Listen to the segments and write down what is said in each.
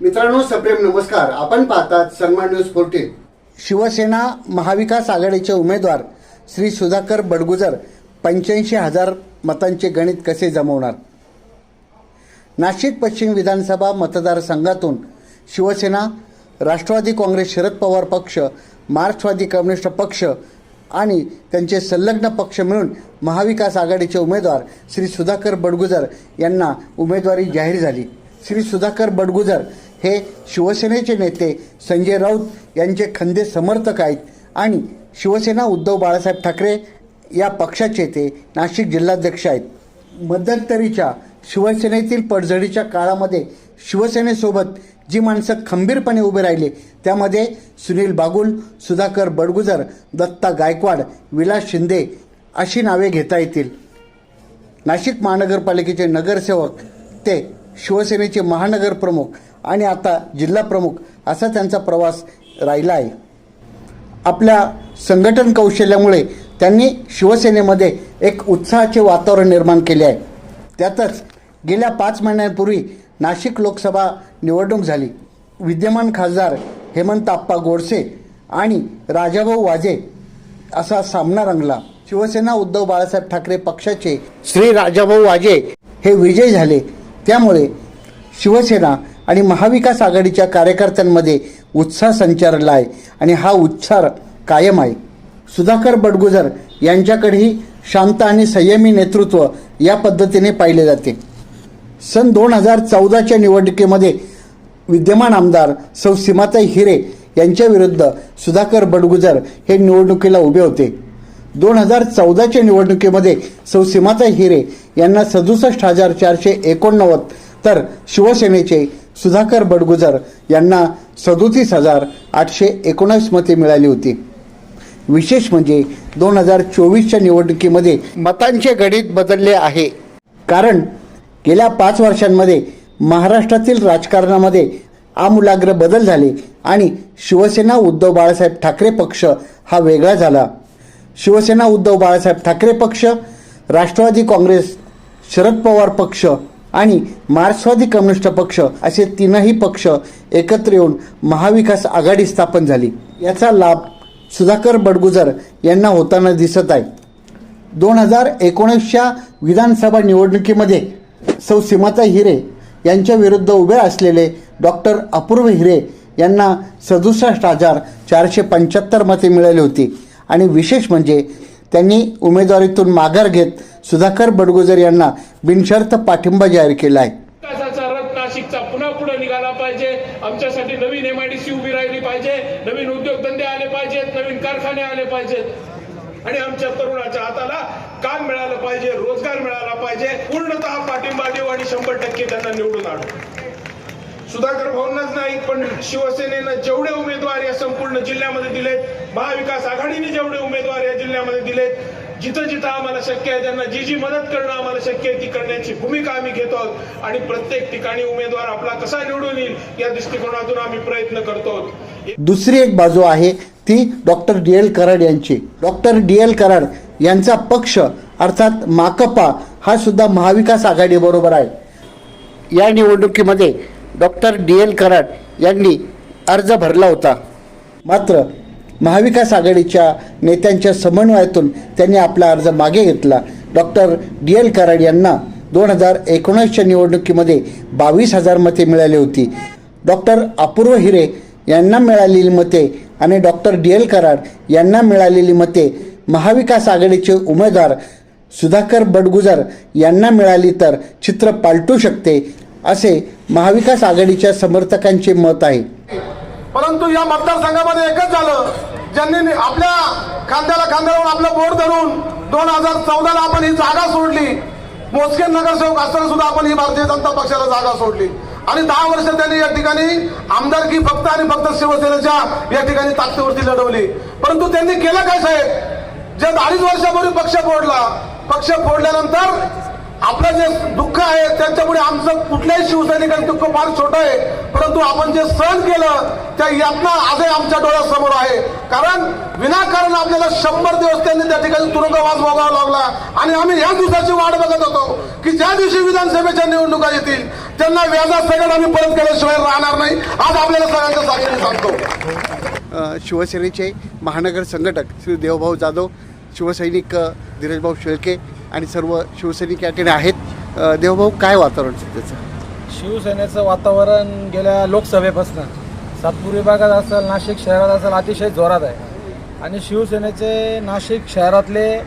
मित्रांनो सप्रेम नमस्कार. आपण पाहतात सन्मान न्यूज फोर्टीन. शिवसेना महाविकास आघाडीचे उमेदवार श्री सुधाकर बडगुजर पंच्याऐंशी हजार मतांचे गणित कसे जमवणार? नाशिक पश्चिम विधानसभा मतदारसंघातून शिवसेना राष्ट्रवादी काँग्रेस शरद पवार पक्ष मार्क्सवादी कम्युनिस्ट पक्ष आणि त्यांचे संलग्न पक्ष मिळून महाविकास आघाडीचे उमेदवार श्री सुधाकर बडगुजर यांना उमेदवारी जाहीर झाली. श्री सुधाकर बडगुजर हे शिवसेनेचे नेते संजय राऊत यांचे खंदे समर्थक आहेत. आणि शिवसेना उद्धव बाळासाहेब ठाकरे या पक्षाचे ते नाशिक जिल्हाध्यक्ष आहेत. मध्यंतरीच्या शिवसेनेतील पडझडीच्या काळामध्ये शिवसेनेसोबत जी माणसं खंबीरपणे उभे राहिले त्यामध्ये सुनील बागुल सुधाकर बडगुजर दत्ता गायकवाड विलास शिंदे अशी नावे घेता येतील. नाशिक महानगरपालिकेचे नगरसेवक ते शिवसेनेचे महानगर प्रमुख आणि आता जिल्हा प्रमुख असा त्यांचा प्रवास राहिला आहे. आपल्या संघटन कौशल्यामुळे त्यांनी शिवसेनेमध्ये एक उत्साहाचे वातावरण निर्माण केले आहे. त्यातच गेल्या पाच महिन्यांपूर्वी नाशिक लोकसभा निवडणूक झाली. विद्यमान खासदार हेमंत आप्पा गोडसे आणि राजाभाऊ वाजे असा सामना रंगला. शिवसेना उद्धव बाळासाहेब ठाकरे पक्षाचे श्री राजाभाऊ वाजे हे विजय झाले. त्यामुळे शिवसेना आणि महाविकास आघाडीच्या कार्यकर्त्यांमध्ये उत्साह संचारला आहे. आणि हा उत्साह कायम आहे. सुधाकर बडगुजर यांच्याकडेही शांत आणि संयमी नेतृत्व या पद्धतीने पाहिले जाते. सन दोन हजार चौदाच्या निवडणुकीमध्ये विद्यमान आमदार सौ सीमाताई हिरे यांच्या विरुद्ध सुधाकर बडगुजर हे निवडणुकीला उभे होते. दोन हजार चौदाच्या निवडणुकीमध्ये सौ सीमाताई हिरे यांना सदुसष्ट हजार चारशे एकोणनव्वद तर शिवसेनेचे सुधाकर बडगुजर यांना सदोतीस हजार आठशे एकोणास मते मिळाली होती. विशेष म्हणजे दोन हजार चोवीसच्या निवडणुकीमध्ये मतांचे गणित बदलले आहे. कारण गेल्या पाच वर्षांमध्ये महाराष्ट्रातील राजकारणामध्ये आमूलाग्र बदल झाले आणि शिवसेना उद्धव बाळासाहेब ठाकरे पक्ष हा वेगळा झाला. शिवसेना उद्धव बाळासाहेब ठाकरे पक्ष राष्ट्रवादी काँग्रेस शरद पवार पक्ष आणि मार्क्सवादी कम्युनिस्ट पक्ष असे तीनही पक्ष एकत्र येऊन महाविकास आघाडी स्थापन झाली. याचा लाभ सुधाकर बडगुजर यांना होताना दिसत आहे. दोन हजार एकोणीसच्या विधानसभा निवडणुकीमध्ये सौ सीमाता हिरे यांच्या विरुद्ध उभे असलेले डॉक्टर अपूर्व हिरे यांना सदुसष्ट हजार चारशे पंच्याहत्तर मते मिळाली होती. आणि विशेष म्हणजे त्यांनी उमेदवारीतून माघार घेत सुधाकर बडगुजर यांना बिनशर्त पाठिंबा जाहीर केला आहे. नाशिकचा पुन्हा पुढे निघाला पाहिजे. आमच्यासाठी नवीन एमआयडीसी उभी राहिली पाहिजे. नवीन उद्योगधंदे आले पाहिजेत. नवीन कारखाने आले पाहिजेत. आणि आमच्या तरुणाच्या हाताला काम मिळालं पाहिजे. रोजगार मिळाला पाहिजे. पूर्णतः पाठिंबा देऊ आणि शंभर टक्के त्यांना निवडून आणू. सुधाकर भाऊंनाच नाही पण शिवसेनेनं जेवढे उमेदवार या संपूर्ण जिल्ह्यामध्ये दिलेत महाविकास आघाडीने जेवढे उमेदवार या जिल्ह्यामध्ये दिलेत जिथं जिथं आम्हाला शक्य आहे त्यांना जी जी मदत करणं आम्हाला शक्य आहे ती करण्याची भूमिका आम्ही घेतो आहोत. आणि प्रत्येक ठिकाणी उमेदवार आपला कसा निवडून येईल या दृष्टिकोनातून आम्ही प्रयत्न करतो आहोत. दुसरी एक बाजू आहे ती डॉक्टर डी एल कराड यांची. डॉक्टर डी एल कराड यांचा पक्ष अर्थात माकपा हा सुद्धा महाविकास आघाडीबरोबर आहे. या निवडणुकीमध्ये डॉक्टर डी एल कराड यांनी अर्ज भरला होता. मात्र महाविकास आघाडीच्या नेत्यांच्या समन्वयातून त्यांनी आपला अर्ज मागे घेतला. डॉक्टर डी एल कराड यांना दोन हजार एकोणीसच्या निवडणुकीमध्ये बावीस हजार मते मिळाली होती. डॉक्टर अपूर्व हिरे यांना मिळालेली मते आणि डॉक्टर डी एल कराड यांना मिळालेली मते महाविकास आघाडीचे उमेदवार सुधाकर बडगुजर यांना मिळाली तर चित्र पालटू शकते असे महाविकास आघाडीच्या समर्थकांचे मत आहे. परंतु या मतदारसंघामध्ये एकच झालं. ज्यांनी आपल्या खांद्याला खांद्यावर आपलं बोट धरून दोन हजार चौदाला आपण ही जागा सोडली. मोजके नगरसेवक असताना सुद्धा आपण ही भारतीय जनता पक्षाला जागा सोडली. आणि दहा वर्ष त्यांनी या ठिकाणी आमदारकी फक्त आणि फक्त शिवसेनेच्या या ठिकाणी ताकदीवरती लढवली. परंतु त्यांनी केलं काय साहेब? जे अडीच वर्षापूर्वी पक्ष फोडला पक्ष फोडल्यानंतर आपलं जे दुःख आहे त्याच्यामुळे आमचं कुठल्याही शिवसैनिकांचं दुःख फार छोटं आहे. परंतु आपण जे सहन केलं त्या यातना आजही आमच्या डोळ्यासमोर आहे. कारण विनाकारण आपल्याला शंभर दिवस त्यांनी त्या ठिकाणी तुरुंगवास भोगावा लागला. आणि आम्ही या दिवसाची वाट बघत होतो की ज्या दिवशी विधानसभेच्या निवडणुका येतील त्यांना व्याजा सगळं आम्ही परत केल्याशिवाय राहणार नाही. आज आपल्याला सगळ्यांचं सांगितलं सांगतो. शिवसेनेचे महानगर संघटक श्री देवभाऊ जाधव शिवसैनिक धीरजभाऊ शेळके आणि सर्व शिवसैनिक या ठिकाणी आहेत. अ, देवभाऊ काय वातावरण सध्याचं? शिवसेनेचं वातावरण गेल्या लोकसभेपासून. सातपूर विभागात असेल नाशिक शहरात असेल अतिशय जोरात आहे. आणि शिवसेनेचे नाशिक शहरातले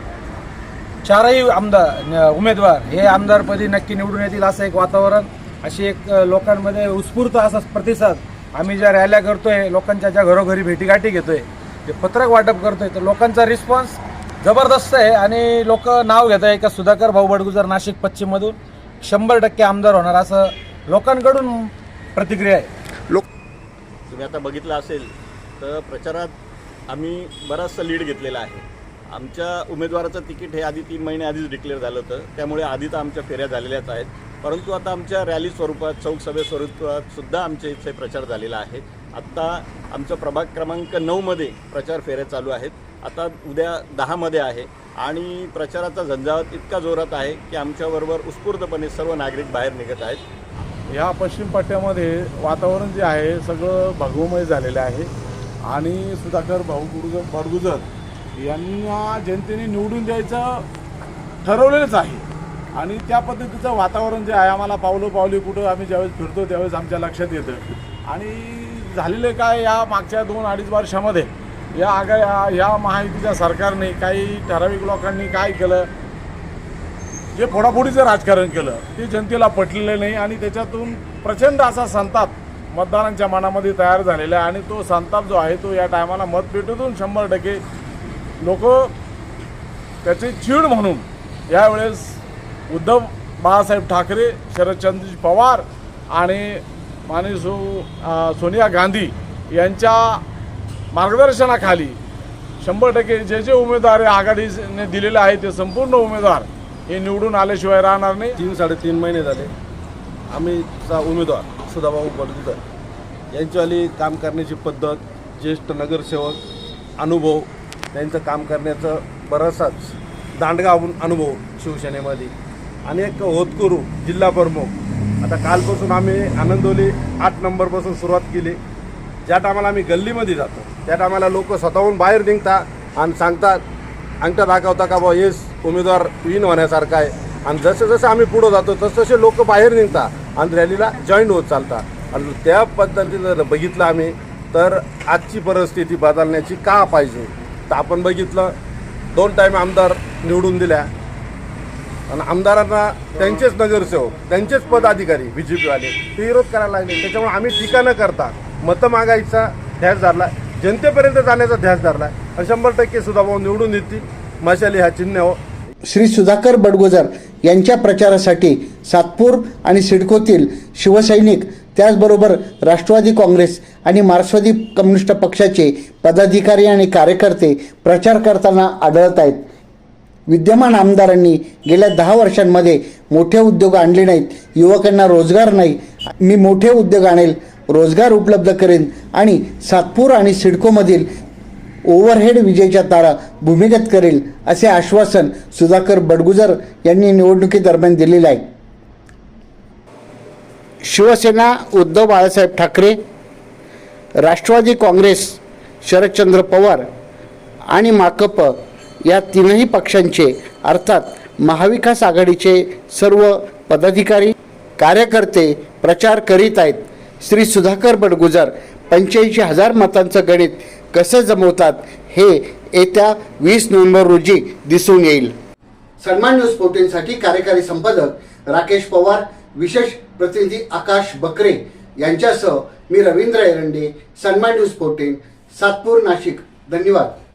चारही आमदार न- उमेदवार हे आमदारपदी नक्की निवडून येतील असं एक वातावरण अशी एक अ, लोकांमध्ये उत्स्फूर्त असा प्रतिसाद आम्ही ज्या रॅल्या करतोय लोकांच्या ज्या घरोघरी भेटीगाठी घेतोय जे पत्रक वाटप करतोय तर लोकांचा रिस्पॉन्स जबरदस्त आहे आणि लोक नाव घेत आहे का सुधाकर भाऊ बडगुजर नाशिक पश्चिममधून. शंभर टक्के आमदार होणार असं लोकांकडून प्रतिक्रिया आहे. लोक तुम्ही आता बघितलं असेल तर प्रचारात आम्ही बराचसा लीड घेतलेला आहे. आमच्या उमेदवाराचं तिकीट हे आधी तीन महिने आधीच डिक्लेअर झालं होतं. त्यामुळे आधी तर आमच्या फेऱ्या झालेल्याच आहेत. परंतु आता आमच्या रॅली स्वरूपात चौक सभे स्वरूपात सुद्धा आमच्या इथे प्रचार झालेला आहे. आत्ता आमचं प्रभाग क्रमांक नऊमध्ये प्रचार फेऱ्या चालू आहेत. आता उद्या दहामध्ये आहे आणि प्रचाराचा झंझावत इतका जोरात आहे की आमच्याबरोबर उत्स्फूर्तपणे सर्व नागरिक बाहेर निघत आहेत. या पश्चिम पट्ट्यामध्ये वातावरण जे आहे सगळं भगवमय झालेलं आहे. आणि सुधाकर भाऊ गुरुजर बडगुजर यांना जनतेने निवडून द्यायचं ठरवलेलंच आहे. आणि त्या पद्धतीचं वातावरण जे आहे आम्हाला पावलं पावली कुठं आम्ही ज्यावेळेस फिरतो त्यावेळेस आमच्या लक्षात येतं. आणि झालेले काय या मागच्या दोन अडीच वर्षामध्ये या आगा या- महायुतीच्या सरकारने काही ठराविक लोकांनी काय केलं? जे फोडाफोडीचं राजकारण केलं ते जनतेला पटलेलं नाही आणि त्याच्यातून प्रचंड असा संताप मतदारांच्या मनामध्ये तयार झालेला आहे. आणि तो संताप जो आहे तो या टायमाला मतपेटीतून शंभर टक्के लोक त्याची चीड म्हणून यावेळेस उद्धव बाळासाहेब ठाकरे शरदचंद्रजी पवार आणि माननीय सो सोनिया गांधी यांच्या मार्गदर्शनाखाली शंभर टक्के जे जे उमेदवार आघाडीने दिलेले आहे ते संपूर्ण उमेदवार हे निवडून आल्याशिवाय राहणार नाही. तीन साडेतीन महिने झाले. आम्ही चा उमेदवार सुधाभाऊ बडगुजर. यांच्यावाली काम करण्याची पद्धत ज्येष्ठ नगरसेवक अनुभव त्यांचं काम करण्याचं बराचसाच दांडगावून अनुभव शिवसेनेमध्ये. आणि एक होतकरू जिल्हा प्रमुख. आता कालपासून आम्ही आनंदोली आठ नंबरपासून सुरुवात केली. ज्या टायमाला आम्ही गल्लीमध्ये जातो त्या टायमाला लोक स्वतःहून बाहेर निघतात आणि सांगतात अंगठा दाखवता का बा हेच उमेदवार विन होण्यासारखा आहे. आणि जसं जसं आम्ही पुढं जातो तसं तसे लोक बाहेर निघतात आणि रॅलीला जॉईन होत चालतात. आणि त्या पद्धतीनं जर बघितलं आम्ही तर आजची परिस्थिती बदलण्याची का पाहिजे? तर आपण बघितलं दोन टाईम आमदार निवडून दिल्या. आणि आमदारांना त्यांचेच नगरसेवक त्यांचेच पदाधिकारी बी जे पीवाले ते विरोध करायला लागले. त्याच्यामुळे आम्ही टीका न करता मतं मागायचा ह्याच झाला जनतेपर्यंत जाण्याचा ध्यास धरला आणि शंभर टक्के सुद्धा भाऊ निवडून येतील. मशाली हा चिन्ह हो. श्री सुधाकर बडगुजर यांच्या प्रचारासाठी सातपूर आणि सिडकोतील शिवसैनिक त्याचबरोबर राष्ट्रवादी काँग्रेस आणि मार्क्सवादी कम्युनिस्ट पक्षाचे पदाधिकारी आणि कार्यकर्ते प्रचार करताना आढळत आहेत. विद्यमान आमदारांनी गेल्या दहा वर्षांमध्ये मोठे उद्योग आणले नाहीत युवकांना रोजगार नाही. मी मोठे उद्योग आणेल रोजगार उपलब्ध करेन आणि सातपूर आणि सिडकोमधील ओव्हरहेड विजेच्या तारा भूमिगत करेल असे आश्वासन सुधाकर बडगुजर यांनी निवडणुकीदरम्यान दिलेले आहे. शिवसेना उद्धव बाळासाहेब ठाकरे राष्ट्रवादी काँग्रेस शरदचंद्र पवार आणि माकप या तीनही पक्षांचे अर्थात महाविकास आघाडीचे सर्व पदाधिकारी कार्यकर्ते प्रचार करीत आहेत. श्री सुधाकर बडगुजर पंच्याऐंशी हजार मतांचं गणित कसं जमवतात हे येत्या वीस नोव्हेंबर रोजी दिसून येईल. सन्मान न्यूज फोर्टीनसाठी कार्यकारी संपादक राकेश पवार विशेष प्रतिनिधी आकाश बकरे यांच्यासह मी रवींद्र एरंडे सन्मान न्यूज फोर्टीन सातपूर नाशिक. धन्यवाद.